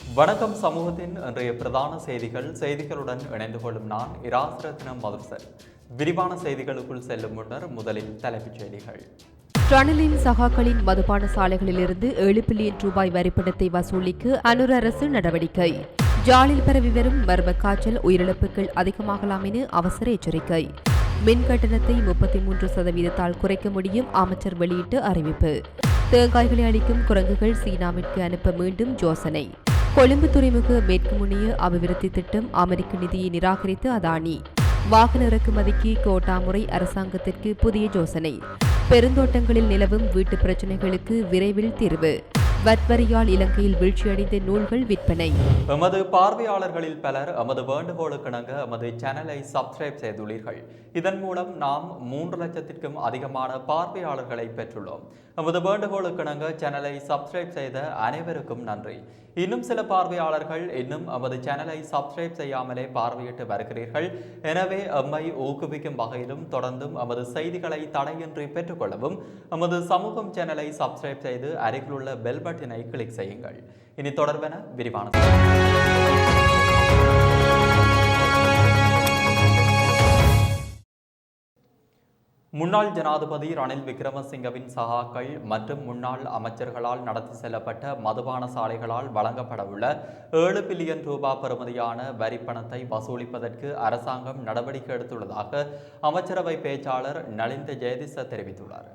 வணக்கம் சமூகத்தின் இன்றைய பிரதான செய்திகள். செய்திகளுடன் இணைந்து கொள்ளும் நான் இராசரத்னம் மதுசர் விரிவான செய்திகளுக்குள் செல்லும் முன்னர் முதலில் தலைப்புச் செய்திகள். ரணிலின் சகாக்களின் மதுபான சாலைகளிலிருந்து ஏழு பில்லியன் ரூபாய் வரிப்பணத்தை வசூலிக்க அனுர் அரசு நடவடிக்கை. ஜாலில் பரவி வரும் மர்ம காய்ச்சல் உயிரிழப்புகள் அதிகமாகலாம் என அவசர எச்சரிக்கை. மின் கட்டணத்தை முப்பத்தி மூன்று சதவீதத்தால் குறைக்க முடியும் அமைச்சர் வெளியிட்டு அறிவிப்பு. தேங்காய்களை அளிக்கும் குரங்குகள் சீனாவிற்கு அனுப்ப மீண்டும் யோசனை. கொழும்பு துறைமுக மேற்கு முனைய அபிவிருத்தி திட்டம் அமெரிக்க நிதியை நிராகரித்து அதானி. வாகன இறக்குமதிக்கு கோட்டா முறை அரசாங்கத்திற்கு புதிய யோசனை. பெருந்தோட்டங்களில் நிலவும் வீட்டு பிரச்சினைகளுக்கு விரைவில் தீர்வு. வத்வரியால் இலங்கையில் வீழ்ச்சியடைந்த நூல்கள் விற்பனை. எமது பார்வையாளர்களில் பலர் எமது வேண்டுகோளுக்கிணங்க எமது சேனலை சப்ஸ்கிரைப் செய்துள்ளீர்கள். இதன் மூலம் நாம் மூன்று லட்சத்திற்கும் அதிகமான பார்வையாளர்களை பெற்றுள்ளோம். நமது வேண்டுகோளுக்கிணங்க சேனலை சப்ஸ்கிரைப் செய்த அனைவருக்கும் நன்றி. இன்னும் சில பார்வையாளர்கள் இன்னும் நமது சேனலை சப்ஸ்கிரைப் செய்யாமலே பார்வையிட்டு வருகிறீர்கள். எனவே எம்மை ஊக்குவிக்கும் வகையிலும் தொடர்ந்தும் நமது செய்திகளை தடையின்றி பெற்றுக்கொள்ளவும் நமது சமூகம் சேனலை சப்ஸ்கிரைப் செய்து அருகிலுள்ள பெல் பட்டினை கிளிக் செய்யுங்கள். இனி தொடர்பென விரிவான முன்னாள் ஜனாதிபதி ரணில் விக்ரமசிங்கவின் சகாக்கள் மற்றும் முன்னாள் அமைச்சர்களால் நடத்தி செல்லப்பட்ட மதுபான சாலைகளால் வழங்கப்படவுள்ள ஏழு பில்லியன் ரூபாய் பெறுமதியான வரி பணத்தை வசூலிப்பதற்கு அரசாங்கம் நடவடிக்கை எடுத்துள்ளதாக அமைச்சரவை பேச்சாளர் நலிந்த ஜெயதிச தெரிவித்துள்ளார்.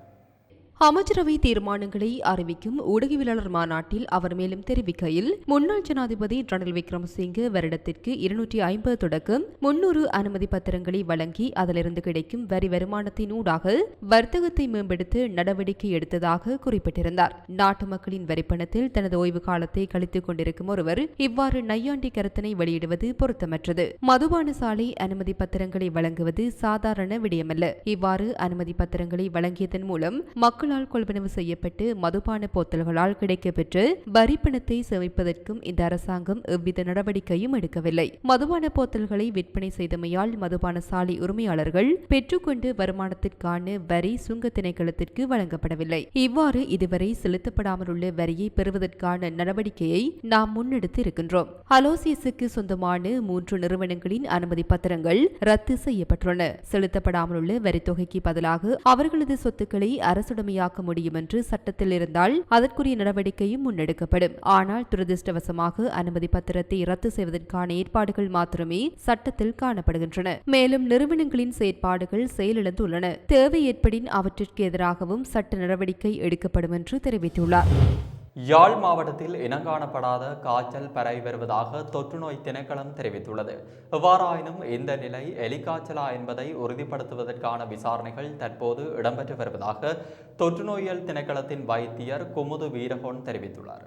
அமைச்சரவை தீர்மானங்களை அறிவிக்கும் ஊடகவியலாளர் மாநாட்டில் அவர் மேலும் தெரிவிக்கையில் முன்னாள் ஜனாதிபதி ரணில் விக்ரமசிங்கே வருடத்திற்கு இருநூற்றி ஐம்பது தொடக்கம் முன்னூறு அனுமதி பத்திரங்களை வழங்கி அதிலிருந்து கிடைக்கும் வரி வருமானத்தின் ஊடாக வர்த்தகத்தை மேம்படுத்த நடவடிக்கை எடுத்ததாக குறிப்பிட்டிருந்தார். நாட்டு மக்களின் வரிப்பணத்தில் தனது ஓய்வு காலத்தை கழித்துக் கொண்டிருக்கும் ஒருவர் இவ்வாறு நையாண்டி கருத்தினை வெளியிடுவது பொருத்தமற்றது. மதுபான சாலை அனுமதி பத்திரங்களை வழங்குவது சாதாரண விடயமல்ல. இவ்வாறு அனுமதி பத்திரங்களை வழங்கியதன் மூலம் மக்கள் மக்களால் கொள்வனவு செய்யப்பட்டு மதுபான போத்தல்களால் கிடைக்கப்பெற்று வரி பணத்தை சேமிப்பதற்கும் இந்த அரசாங்கம் எவ்வித நடவடிக்கையும் எடுக்கவில்லை. மதுபான போத்தல்களை விற்பனை செய்தமையால் மதுபான சாலை உரிமையாளர்கள் பெற்றுக்கொண்டு வருமானத்திற்கான வரி சுங்க திணைக்களத்திற்கு வழங்கப்படவில்லை. இவ்வாறு இதுவரை செலுத்தப்படாமல் உள்ள வரியை பெறுவதற்கான நடவடிக்கையை நாம் முன்னெடுத்து இருக்கின்றோம் அலோசியஸுக்கு சொந்தமான மூன்று நிறுவனங்களின் அனுமதி பத்திரங்கள் ரத்து செய்யப்பட்டுள்ளன. செலுத்தப்படாமல் உள்ள வரித்தொகைக்கு பதிலாக அவர்களது சொத்துக்களை அரசுடைமையாக்க முடியும் என்று சட்டத்தில் இருந்தால் அதற்குரிய நடவடிக்கையும் முன்னெடுக்கப்படும். ஆனால் துரதிருஷ்டவசமாக அனுமதி பத்திரத்தை ரத்து செய்வதற்கான ஏற்பாடுகள் மாத்திரமே சட்டத்தில் காணப்படுகின்றன. மேலும் நிறுவனங்களின் செயற்பாடுகள் செயலிழந்துள்ளன. தேவை ஏற்படின் அவற்றிற்கு எதிராகவும் சட்ட நடவடிக்கை எடுக்கப்படும் என்று தெரிவித்துள்ளார். யாழ் மாவட்டத்தில் இனங்காணப்படாத காய்ச்சல் பரவி வருவதாக தொற்றுநோய் திணைக்களம் தெரிவித்துள்ளது. எவ்வாறாயினும் இந்த நிலை எலிக்காய்ச்சலா என்பதை உறுதிப்படுத்துவதற்கான விசாரணைகள் தற்போது இடம்பெற்று வருவதாக தொற்றுநோயியல் திணைக்களத்தின் வைத்தியர் குமுது வீரகோன் தெரிவித்துள்ளார்.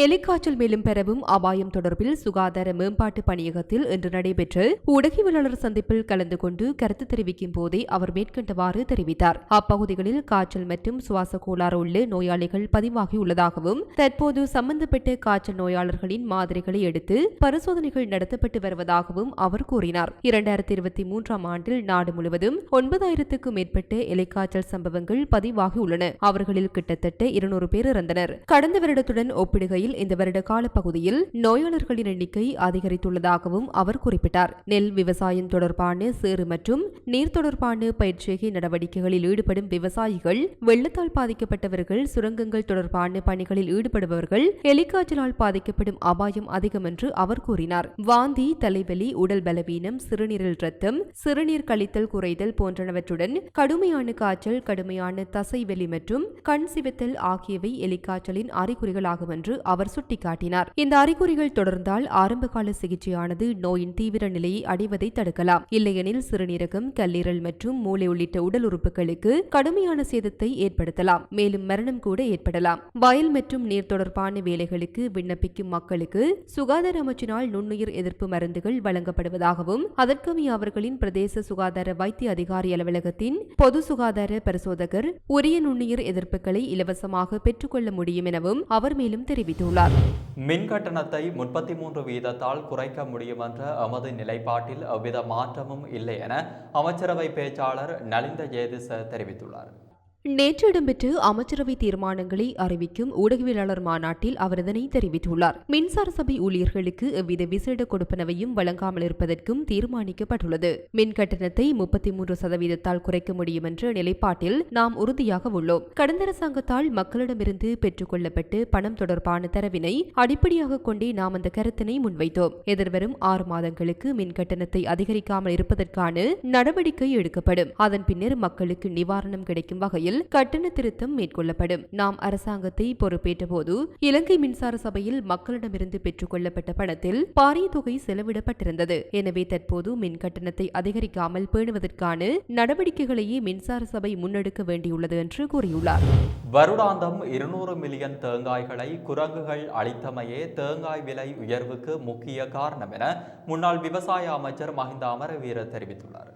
எலிக்காய்ச்சல் மேலும் பெறவும் அபாயம் தொடர்பில் சுகாதார மேம்பாட்டு பணியகத்தில் இன்று நடைபெற்ற ஊடகவியலாளர் சந்திப்பில் கலந்து கொண்டு கருத்து தெரிவிக்கும் போதே அவர் மேற்கண்டவாறு தெரிவித்தார். அப்பகுதிகளில் காய்ச்சல் மற்றும் சுவாச கோளாறு உள்ள நோயாளிகள் பதிவாகியுள்ளதாகவும் தற்போது சம்பந்தப்பட்ட காய்ச்சல் நோயாளர்களின் மாதிரிகளை எடுத்து பரிசோதனைகள் நடத்தப்பட்டு வருவதாகவும் அவர் கூறினார். இரண்டாயிரத்தி இருபத்தி மூன்றாம் ஆண்டில் நாடு முழுவதும் ஒன்பதாயிரத்துக்கும் மேற்பட்ட எலிக்காய்ச்சல் சம்பவங்கள் பதிவாகியுள்ளன. அவர்களில் கிட்டத்தட்ட இருநூறு பேர் இறந்தனர். கடந்த வருடத்துடன் ஒப்பிடுகையில் இந்த வருட கால பகுதியில் நோயாளர்களின் எண்ணிக்கை அதிகரித்துள்ளதாகவும் அவர் குறிப்பிட்டார். நெல் விவசாயம் தொடர்பான சேறு மற்றும் நீர் தொடர்பான பயிற்சிகை நடவடிக்கைகளில் ஈடுபடும் விவசாயிகள் வெள்ளத்தால் பாதிக்கப்பட்டவர்கள் சுரங்கங்கள் தொடர்பான பணிகளில் ஈடுபடுபவர்கள் எலிக்காய்ச்சலால் பாதிக்கப்படும் அபாயம் அதிகம் என்று அவர் கூறினார். வாந்தி தலைவலி உடல் பலவீனம் சிறுநீரில் ரத்தம் சிறுநீர் கழித்தல் குறைதல் போன்றனவற்றுடன் கடுமையான காய்ச்சல் கடுமையான தசைவலி மற்றும் கண் சிவத்தல் ஆகியவை எலிக்காய்ச்சலின் அறிகுறிகளாகும் என்று அவர் சுட்டிக்காட்டினார். இந்த அறிகுறிகள் தொடர்ந்தால் ஆரம்பகால சிகிச்சையானது நோயின் தீவிர நிலையை அடைவதை தடுக்கலாம். இல்லையெனில் சிறுநீரகம் கல்லீரல் மற்றும் மூளை உள்ளிட்ட உடல் உறுப்புகளுக்கு கடுமையான சேதத்தை ஏற்படுத்தலாம். மேலும் மரணம் கூட ஏற்படலாம். வயல் மற்றும் நீர் தொடர்பான வேலைகளுக்கு விண்ணப்பிக்கும் மக்களுக்கு சுகாதார அமைச்சினால் நுண்ணுயிர் எதிர்ப்பு மருந்துகள் வழங்கப்படுவதாகவும் அதற்கமைய அவர்களின் பிரதேச சுகாதார வைத்திய அதிகாரி அலுவலகத்தின் பொது சுகாதார பரிசோதகர் உரிய நுண்ணுயிர் எதிர்ப்புகளை இலவசமாக பெற்றுக்கொள்ள முடியும் எனவும் அவர் மேலும் தெரிவித்துள்ளார் மின் கட்டணத்தை முப்பத்தி மூன்று வீதத்தால் குறைக்க முடியும் என்ற எமது நிலைப்பாட்டில் எவ்வித மாற்றமும் இல்லை என அமைச்சரவை பேச்சாளர் நலிந்த ஜெயதிச தெரிவித்துள்ளார். நேற்று இடம்பெற்ற அமைச்சரவை தீர்மானங்களை அறிவிக்கும் ஊடகவியலாளர் மாநாட்டில் அவர் இதனை தெரிவித்துள்ளார். மின்சார சபை ஊழியர்களுக்கு எவ்வித விசேட கொடுப்பனவையும் வழங்காமல் இருப்பதற்கும் தீர்மானிக்கப்பட்டுள்ளது. மின் கட்டணத்தை முப்பத்தி மூன்று சதவீதத்தால் குறைக்க முடியும் என்ற நிலைப்பாட்டில் நாம் உறுதியாக உள்ளோம். கடந்த அரசாங்கத்தால் மக்களிடமிருந்து பெற்றுக்கொள்ளப்பட்டு பணம் தொடர்பான தரவினை அடிப்படையாக கொண்டே நாம் அந்த கருத்தினை முன்வைத்தோம். எதிர்வரும் ஆறு மாதங்களுக்கு மின் கட்டணத்தை அதிகரிக்காமல் இருப்பதற்கான நடவடிக்கை எடுக்கப்படும். அதன் பின்னர் மக்களுக்கு நிவாரணம் கிடைக்கும் வகையில் கட்டண திருத்தம் மேற்கொள்ளப்படும். நாம் அரசாங்கத்தை பொறுப்பேற்ற போது இலங்கை மின்சார சபையில் மக்களிடமிருந்து பெற்றுக் கொள்ளப்பட்ட பணத்தில் பாரிய தொகை செலவிடப்பட்டிருந்தது. எனவே தற்போது மின் கட்டணத்தை அதிகரிக்காமல் பேணுவதற்கான நடவடிக்கைகளையே மின்சார சபை முன்னெடுக்க வேண்டியுள்ளது என்று கூறியுள்ளார். வருடாந்தம் இருநூறு மில்லியன் தேங்காய்களை குரங்குகள் அளித்தமையே தேங்காய் விலை உயர்வுக்கு முக்கிய காரணம் என முன்னாள் விவசாய அமைச்சர் மஹிந்த அமரவீர தெரிவித்துள்ளார்.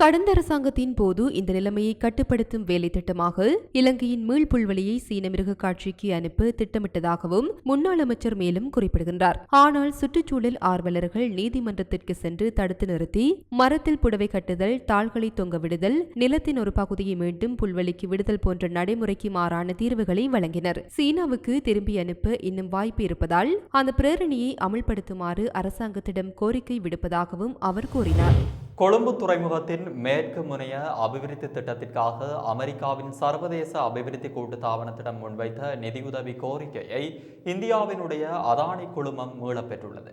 கடந்த அரசாங்கத்தின் போது இந்த நிலைமையை கட்டுப்படுத்தும் வேலை திட்டமாக இலங்கையின் மீள் புல்வெளியை சீன மிருக காட்சிக்கு அனுப்ப திட்டமிட்டதாகவும் முன்னாள் அமைச்சர் மேலும் குறிப்பிடுகின்றார். ஆனால் சுற்றுச்சூழல் ஆர்வலர்கள் நீதிமன்றத்திற்கு சென்று தடுத்து நிறுத்தி மரத்தில் புடவை கட்டுதல் தாள்களை தொங்க விடுதல் நிலத்தின் ஒரு பகுதியை மீண்டும் புல்வெளிக்கு விடுதல் போன்ற நடைமுறைக்கு மாறான தீர்வுகளை வழங்கினர். சீனாவுக்கு திரும்பி அனுப்ப இன்னும் வாய்ப்பு இருப்பதால் அந்த பிரேரணியை அமல்படுத்துமாறு அரசாங்கத்திடம் கோரிக்கை விடுப்பதாகவும் அவர் கூறினார். கொழும்பு துறைமுகத்தின் மேற்கு முனைய அபிவிருத்தி திட்டத்திற்காக அமெரிக்காவின் சர்வதேச அபிவிருத்தி கூட்டுத்தாபனத்திடம் முன்வைத்த நிதியுதவி கோரிக்கையை இந்தியாவினுடைய அதானி குழுமம் மீளப்பெற்றுள்ளது.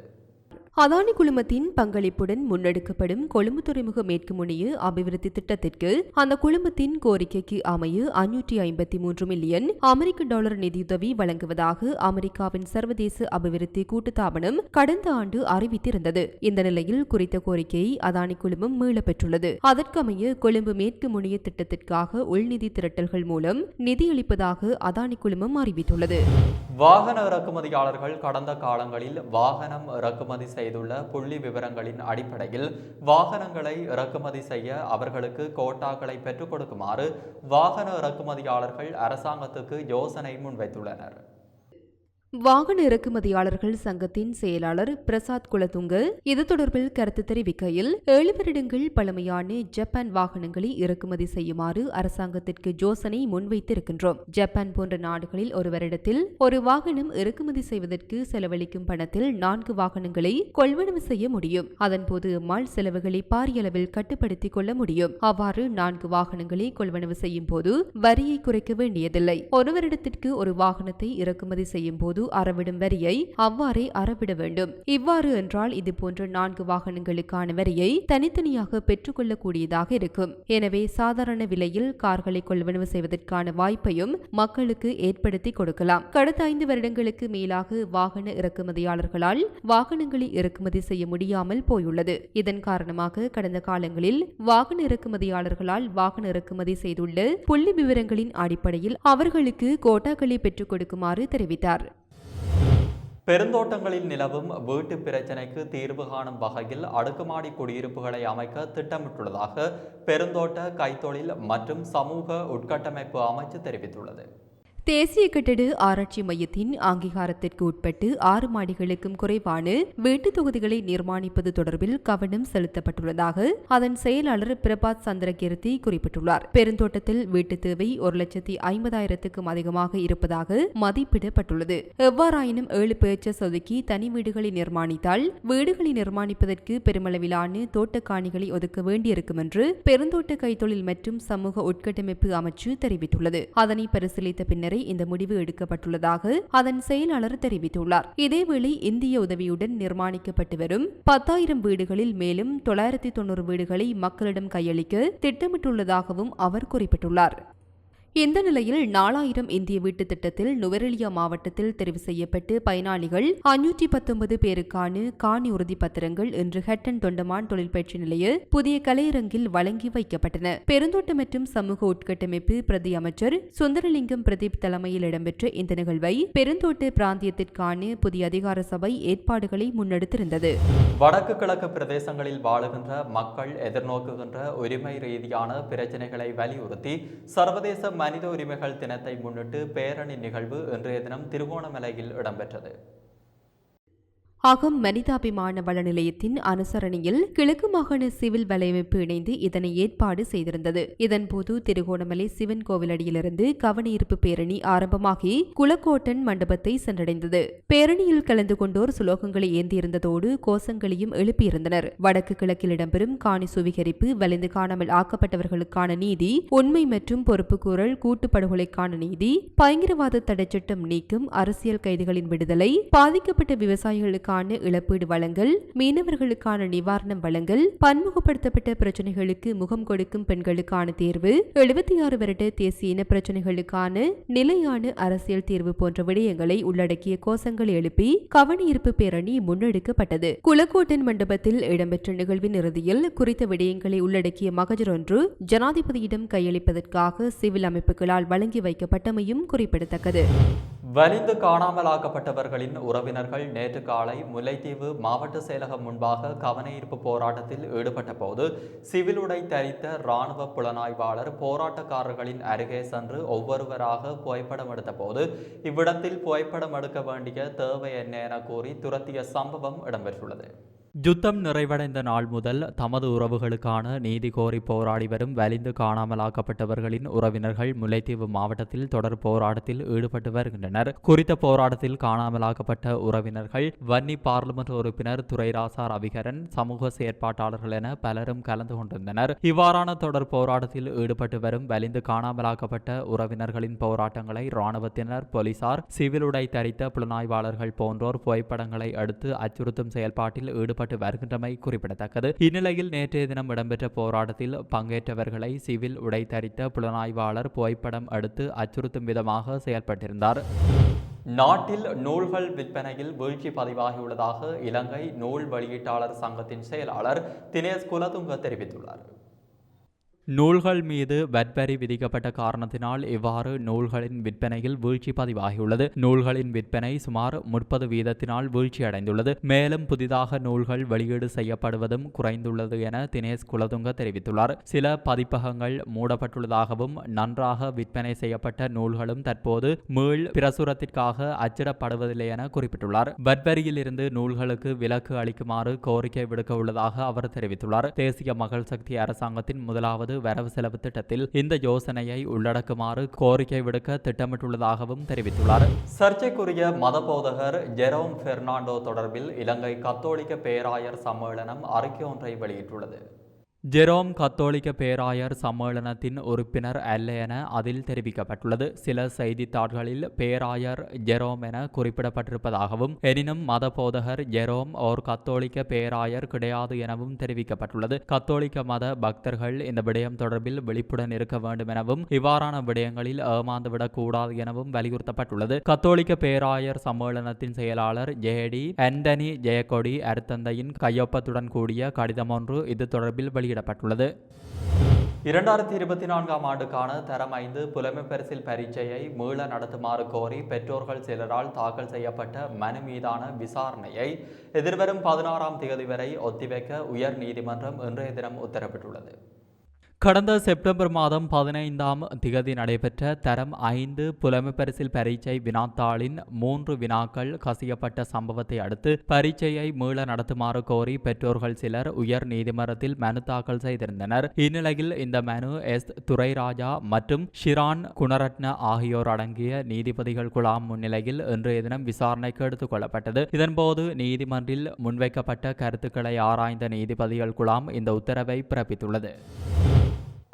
அதானி குழுமத்தின் பங்களிப்புடன் முன்னெடுக்கப்படும் கொழும்பு துறைமுக மேற்கு முனைய அபிவிருத்தி திட்டத்திற்கு அந்த குழுமத்தின் கோரிக்கைக்கு அமைய அஞ்சூற்றி ஐம்பத்தி மூன்று மில்லியன் அமெரிக்க டாலர் நிதியுதவி வழங்குவதாக அமெரிக்காவின் சர்வதேச அபிவிருத்தி கூட்டுத்தாபனம் கடந்த ஆண்டு அறிவித்திருந்தது. இந்த நிலையில் குறித்த கோரிக்கையை அதானி குழுமம் மீளப்பெற்றுள்ளது. அதற்கமைய கொழும்பு மேற்கு முனைய திட்டத்திற்காக உள்நிதி திரட்டல்கள் மூலம் நிதியளிப்பதாக அதானி குழுமம் அறிவித்துள்ளது. வாகன இறக்குமதியாளர்கள் கடந்த காலங்களில் வாகனம் இறக்குமதி செய்துள்ள புள்ளி விவரங்களின் அடிப்படையில் வாகனங்களை இறக்குமதி செய்ய அவர்களுக்கு கோட்டாக்களை பெற்றுக் கொடுக்குமாறு வாகன இறக்குமதியாளர்கள் அரசாங்கத்துக்கு யோசனை முன்வைத்துள்ளனர். வாகன இறக்குமதியாளர்கள் சங்கத்தின் செயலாளர் பிரசாத் குலதுங்க இது தொடர்பில் கருத்து தெரிவிக்கையில் ஏழு வருடங்கள் பழமையான ஜப்பான் வாகனங்களை இறக்குமதி செய்யுமாறு அரசாங்கத்திற்கு யோசனை முன்வைத்திருக்கின்றோம். ஜப்பான் போன்ற நாடுகளில் ஒரு வருடத்தில் ஒரு வாகனம் இறக்குமதி செய்வதற்கு செலவழிக்கும் பணத்தில் நான்கு வாகனங்களை கொள்வனவு செய்ய முடியும். அதன்போது எம்மால் செலவுகளை பாரிய அளவில் கட்டுப்படுத்திக் கொள்ள முடியும். அவ்வாறு நான்கு வாகனங்களை கொள்வனவு செய்யும் போது வரியை குறைக்க வேண்டியதில்லை. ஒரு வருடத்திற்கு ஒரு வாகனத்தை இறக்குமதி செய்யும் போது அறவிடும் வரியை அவ்வாறே அறவிட வேண்டும். இவ்வாறு என்றால் இது போன்ற நான்கு வாகனங்களுக்கான வரியை தனித்தனியாக பெற்றுக்கொள்ளக்கூடியதாக இருக்கும். எனவே சாதாரண விலையில் கார்களை கொள்வனவு செய்வதற்கான வாய்ப்பையும் மக்களுக்கு ஏற்படுத்தி கொடுக்கலாம். கடந்த ஐந்து வருடங்களுக்கு மேலாக வாகன இறக்குமதியாளர்களால் வாகனங்களை இறக்குமதி செய்ய முடியாமல் போயுள்ளது. இதன் காரணமாக கடந்த காலங்களில் வாகன இறக்குமதியாளர்களால் வாகன இறக்குமதி செய்துள்ள புள்ளி விவரங்களின் அடிப்படையில் அவர்களுக்கு கோட்டாக்களை பெற்றுக் கொடுக்குமாறு தெரிவித்தார். பெருந்தோட்டங்களில் நிலவும் வீட்டு பிரச்சினைக்கு தீர்வு காணும் வகையில் அடுக்குமாடி குடியிருப்புகளை அமைக்க திட்டமிட்டுள்ளதாக பெருந்தோட்ட கைத்தொழில் மற்றும் சமூக உட்கட்டமைப்பு அமைச்சு தெரிவித்துள்ளது. தேசிய கட்டட ஆராய்ச்சி மையத்தின் அங்கீகாரத்திற்கு உட்பட்டு ஆறு மாடிகளுக்கும் குறைவான வீட்டுத் தொகுதிகளை நிர்மாணிப்பது தொடர்பில் கவனம் செலுத்தப்பட்டுள்ளதாக அதன் செயலாளர் பிரபாத் சந்திரகீர்த்தி குறிப்பிட்டுள்ளார். பெருந்தோட்டத்தில் வீட்டு தேவை ஒரு லட்சத்தி ஐம்பதாயிரத்துக்கும் அதிகமாக இருப்பதாக மதிப்பிடப்பட்டுள்ளது. எவ்வாறாயினும் ஏழு பேச்சஸ் ஒதுக்கி தனி வீடுகளை நிர்மாணித்தால் வீடுகளை நிர்மாணிப்பதற்கு பெருமளவிலான தோட்டக்காணிகளை ஒதுக்க வேண்டியிருக்கும் என்று பெருந்தோட்ட கைத்தொழில் மற்றும் சமூக உட்கட்டமைப்பு அமைச்சு தெரிவித்துள்ளது. அதனை பரிசீலித்த பின்னர் இந்த முடிவு எடுக்கப்பட்டுள்ளதாக அதன் செயலாளர் தெரிவித்துள்ளார். இதேவேளை இந்திய உதவியுடன் நிர்மாணிக்கப்பட்டு வரும் பத்தாயிரம் வீடுகளில் மேலும் தொள்ளாயிரத்தி தொண்ணூறு வீடுகளை மக்களிடம் கையளிக்க திட்டமிட்டுள்ளதாகவும் அவர் குறிப்பிட்டுள்ளார். இந்த நிலையில் நாலாயிரம் இந்திய வீட்டு திட்டத்தில் நுவரெலியா மாவட்டத்தில் தெரிவு செய்யப்பட்டு பயனாளிகள் அஞ்சூற்றி பத்தொன்பது பேருக்கான காணி உறுதி பத்திரங்கள் இன்று ஹட்டன் தொண்டமான் தொழிற்பயிற்சி நிலைய புதிய கலையரங்கில் வழங்கி வைக்கப்பட்டன. பெருந்தோட்ட மற்றும் சமூக உட்கட்டமைப்பு பிரதி அமைச்சர் சுந்தரலிங்கம் பிரதீப் தலைமையில் இடம்பெற்ற இந்த நிகழ்வை பெருந்தோட்ட பிராந்தியத்திற்கான புதிய அதிகார சபை ஏற்பாடுகளை முன்னெடுத்திருந்தது. வடக்கு கிழக்கு பிரதேசங்களில் வாழுகின்ற மக்கள் எதிர்நோக்குகின்ற உரிமை ரீதியான பிரச்சனைகளை வலியுறுத்தி சர்வதேச மனித உரிமைகள் தினத்தை முன்னிட்டு பேரணி நிகழ்வு இன்றைய தினம் திருகோணமலையில் இடம்பெற்றது. அகம் மனிதாபிமான வள நிலையத்தின் அனுசரணையில் கிழக்கு மாகாண சிவில் வலையமைப்பு இணைந்து இதனை ஏற்பாடு செய்திருந்தது. இதன்போது திருகோணமலை சிவன் கோவிலடியிலிருந்து கவனஈர்ப்பு பேரணி ஆரம்பமாகி குளக்கோட்டன் மண்டபத்தை சென்றடைந்தது. பேரணியில் கலந்து கொண்டோர் சுலோகங்களை ஏந்தியிருந்ததோடு கோஷங்களையும் எழுப்பியிருந்தனர். வடக்கு கிழக்கில் இடம்பெறும் காணி சுவீகரிப்பு வலிந்து காணாமல் ஆக்கப்பட்டவர்களுக்கான நீதி உண்மை மற்றும் பொறுப்புக்கூறல் கூட்டுப்படுகொலைக்கான நீதி பயங்கரவாத தடைச்சட்டம் நீக்கும் அரசியல் கைதிகளின் விடுதலை பாதிக்கப்பட்ட விவசாயிகளுக்கான இழப்பீடு வழங்கல் மீனவர்களுக்கான நிவாரணம் வழங்கல் பன்முகப்படுத்தப்பட்ட பிரச்சனைகளுக்கு முகம் கொடுக்கும் பெண்களுக்கான தேர்வு எழுபத்தி ஆறு வருட தேசிய இன பிரச்சனைகளுக்கான நிலையான அரசியல் தீர்வு போன்ற விடயங்களை உள்ளடக்கிய கோஷங்களை எழுப்பி கவனியிருப்பு பேரணி முன்னெடுக்கப்பட்டது. குலக்கோட்டன் மண்டபத்தில் இடம்பெற்ற நிகழ்வின் இறுதியில் குறித்த விடயங்களை உள்ளடக்கிய மகஜர் ஒன்று ஜனாதிபதியிடம் கையளிப்பதற்காக சிவில் அமைப்புகளால் வழங்கி வைக்கப்பட்டமையும் குறிப்பிடத்தக்கது. வலிந்து காணாமலாக்கப்பட்டவர்களின் உறவினர்கள் நேற்று காலை முல்லைத்தீவு மாவட்ட செயலகம் முன்பாக கவனஈர்ப்பு போராட்டத்தில் ஈடுபட்ட போது சிவில் உடை தரித்த இராணுவ புலனாய்வாளர் போராட்டக்காரர்களின் அருகே சென்று ஒவ்வொருவராக புகைப்படம் எடுத்த போது இவ்விடத்தில் புகைப்படம் எடுக்க வேண்டிய தேவை என்ன என கூறி துரத்திய சம்பவம் இடம்பெற்றுள்ளது. யுத்தம் நிறைவடைந்த நாள் முதல் தமது உறவுகளுக்கான நீதி கோரி போராடி வரும் வலிந்து காணாமலாக்கப்பட்டவர்களின் உறவினர்கள் முல்லைத்தீவு மாவட்டத்தில் தொடர் போராட்டத்தில் ஈடுபட்டு வருகின்றனர். குறித்த போராட்டத்தில் காணாமலாக்கப்பட்ட உறவினர்கள் வன்னி பார்லிமெண்ட் உறுப்பினர் துரைராசா ரவிகரன் சமூக செயற்பாட்டாளர்கள் என பலரும் கலந்து கொண்டிருந்தனர். இவ்வாறான தொடர் போராட்டத்தில் ஈடுபட்டு வரும் வலிந்து காணாமலாக்கப்பட்ட உறவினர்களின் போராட்டங்களை இராணுவத்தினர் போலீசார் சிவில் உடை தரித்த புலனாய்வாளர்கள் போன்றோர் புகைப்படங்களை அடுத்து அச்சுறுத்தும் செயல்பாட்டில் ஈடுபட்டு செயல்பட்டு வருகின்றமை குறிப்பிடத்தக்கது. இந்நிலையில் நேற்றைய தினம் இடம்பெற்ற போராட்டத்தில் பங்கேற்றவர்களை சிவில் உடை தரித்த புலனாய்வாளர் புகைப்படம் எடுத்து அச்சுறுத்தும் விதமாக செயல்பட்டிருந்தார். நாட்டில் நூல்கள் விற்பனையில் வீழ்ச்சி பதிவாகியுள்ளதாக இலங்கை நூல் வெளியீட்டாளர் சங்கத்தின் செயலாளர் தினேஷ் குலதுங்க தெரிவித்துள்ளார். நூல்கள் மீது வட்வரி விதிக்கப்பட்ட காரணத்தினால் இவ்வாறு நூல்களின் விற்பனையில் வீழ்ச்சி பதிவாகியுள்ளது. நூல்களின் விற்பனை சுமார் முப்பது வீதத்தினால் வீழ்ச்சியடைந்துள்ளது மேலும் புதிதாக நூல்கள் வெளியீடு செய்யப்படுவதும் குறைந்துள்ளது என தினேஷ் குலதுங்க தெரிவித்துள்ளார். சில பதிப்பகங்கள் மூடப்பட்டுள்ளதாகவும் நன்றாக விற்பனை செய்யப்பட்ட நூல்களும் தற்போது மீள் பிரசுரத்திற்காக அச்சிடப்படுவதில்லை என குறிப்பிட்டுள்ளார். வட்வரியில் இருந்து நூல்களுக்கு விலக்கு அளிக்குமாறு கோரிக்கை விடுக்க உள்ளதாக அவர் தெரிவித்துள்ளார். தேசிய மகள் சக்தி அரசாங்கத்தின் முதலாவது வரவு செலவு திட்டத்தில் இந்த யோசனையை உள்ளடக்குமாறு கோரிக்கை விடுக்க திட்டமிட்டுள்ளதாகவும் தெரிவித்துள்ளார். சர்ச்சைக்குரிய மதபோதகர் ஜெரோம் பெர்னாண்டோ தொடர்பில் இலங்கை கத்தோலிக்க பேராயர் சம்மேளனம் அறிக்கை ஒன்றை வெளியிட்டுள்ளது. ஜெரோம் கத்தோலிக்க பேராயர் சம்மேளனத்தின் உறுப்பினர் அல்ல என அதில் தெரிவிக்கப்பட்டுள்ளது. சில செய்தித்தாள்களில் பேராயர் ஜெரோம் என குறிப்பிடப்பட்டிருப்பதாகவும் எனினும் மத போதகர் ஜெரோம் ஓர் கத்தோலிக்க பேராயர் கிடையாது எனவும் தெரிவிக்கப்பட்டுள்ளது. கத்தோலிக்க மத பக்தர்கள் இந்த விடயம் தொடர்பில் விழிப்புடன் இருக்க வேண்டும் எனவும் இவ்வாறான விடயங்களில் ஏமாந்துவிடக் கூடாது எனவும் வலியுறுத்தப்பட்டுள்ளது. கத்தோலிக்க பேராயர் சம்மேளனத்தின் செயலாளர் ஜேடி ஆண்டனி ஜெயக்கொடி அருத்தந்தையின் கையொப்பத்துடன் கூடிய கடிதம் ஒன்று இது தொடர்பில் வெளியிடப்பட்டுள்ளது. இரண்டாயிரத்தி இருபத்தி நான்காம் ஆண்டுக்கான தரம் ஐந்து புலமைப்பரிசில் பரீட்சையை மீள நடத்துமாறு கோரி பெற்றோர்கள் சிலரால் தாக்கல் செய்யப்பட்ட மனு மீதான விசாரணையை எதிர்வரும் பதினாறாம் தேதி வரை ஒத்திவைக்க உயர் நீதிமன்றம் இன்றைய தினம் உத்தரவிட்டுள்ளது. கடந்த செப்டம்பர் மாதம் பதினைந்தாம் திகதி நடைபெற்ற தரம் ஐந்து புலமைப்பரிசில் பரீட்சை வினாத்தாளின் மூன்று வினாக்கள் கசியப்பட்ட சம்பவத்தை அடுத்து பரீட்சையை மீள நடத்துமாறு கோரி பெற்றோர்கள் சிலர் உயர் நீதிமன்றத்தில் மனு தாக்கல் செய்திருந்தனர். இந்நிலையில் இந்த மனு எஸ். துரைராஜா மற்றும் ஷிரான் குணரட்ன ஆகியோர் அடங்கிய நீதிபதிகள் குழாம் முன்னிலையில் இன்றைய தினம் விசாரணைக்கு எடுத்துக் கொள்ளப்பட்டது. இதன்போது நீதிமன்றில் முன்வைக்கப்பட்ட கருத்துக்களை ஆராய்ந்த நீதிபதிகள் குழாம் இந்த உத்தரவை பிறப்பித்துள்ளது.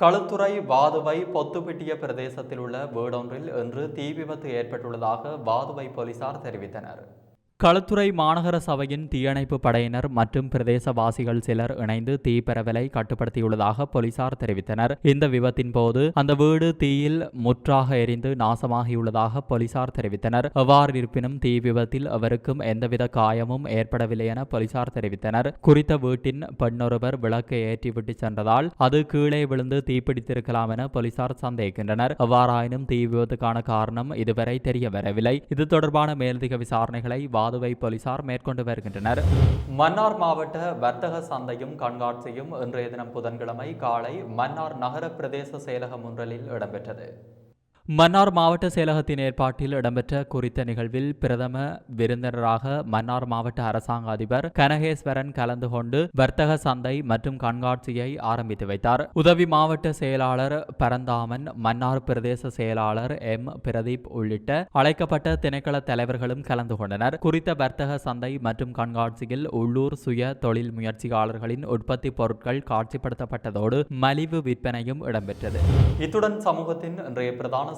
களுத்துறை வாதுவை பொத்துப்பிட்டிய பிரதேசத்தில் உள்ள வீடொன்றில் இன்று தீ விபத்து ஏற்பட்டுள்ளதாக வாதுவை போலீசார் தெரிவித்தனர். களுத்துறை மாநகர சபையின் தீயணைப்பு படையினர் மற்றும் பிரதேசவாசிகள் சிலர் இணைந்து தீ பரவலை கட்டுப்படுத்தியுள்ளதாக போலீசார் தெரிவித்தனர். இந்த விபத்தின் போது அந்த வீடு தீயில் முற்றாக எரிந்து நாசமாகியுள்ளதாக போலீசார் தெரிவித்தனர். எவ்வாறு இருப்பினும் தீ விபத்தில் அவருக்கும் எந்தவித காயமும் ஏற்படவில்லை என போலீசார் தெரிவித்தனர். குறித்த வீட்டின் பெண்ணொருவர் விளக்கை ஏற்றிவிட்டு சென்றதால் அது கீழே விழுந்து தீப்பிடித்திருக்கலாம் என போலீசார் சந்தேகிக்கின்றனர். எவ்வாறாயினும் தீ விபத்துக்கான காரணம் இதுவரை தெரிய வரவில்லை இது தொடர்பான மேலதிக விசாரணைகளை வாதுவை போலீசார் மேற்கொண்டு வருகின்றனர். மன்னார் மாவட்ட வர்த்தக சந்தையும் கண்காட்சியும் இன்றைய தினம் புதன்கிழமை காலை மன்னார் நகர பிரதேச செயலகம் ஒன்றலில் இடம்பெற்றது. மன்னார் மாவட்ட செயலகத்தின் ஏற்பாட்டில் இடம்பெற்ற குறித்த நிகழ்வில் பிரதம விருந்தினராக மன்னார் மாவட்ட அரசாங்க அதிபர் கனகேஸ்வரன் கலந்து கொண்டு வர்த்தக சந்தை மற்றும் கண்காட்சியை ஆரம்பித்து வைத்தார். உதவி மாவட்ட செயலாளர் பரந்தாமன் மன்னார் பிரதேச செயலாளர் எம். பிரதீப் உள்ளிட்ட அழைக்கப்பட்ட திணைக்கள தலைவர்களும் கலந்து கொண்டனர். குறித்த வர்த்தக சந்தை மற்றும் கண்காட்சியில் உள்ளூர் சுய தொழில் முயற்சியாளர்களின் உற்பத்தி பொருட்கள் காட்சிப்படுத்தப்பட்டதோடு மலிவு விற்பனையும் இடம்பெற்றது. இத்துடன் சமூகத்தின் இன்றைய பிரதான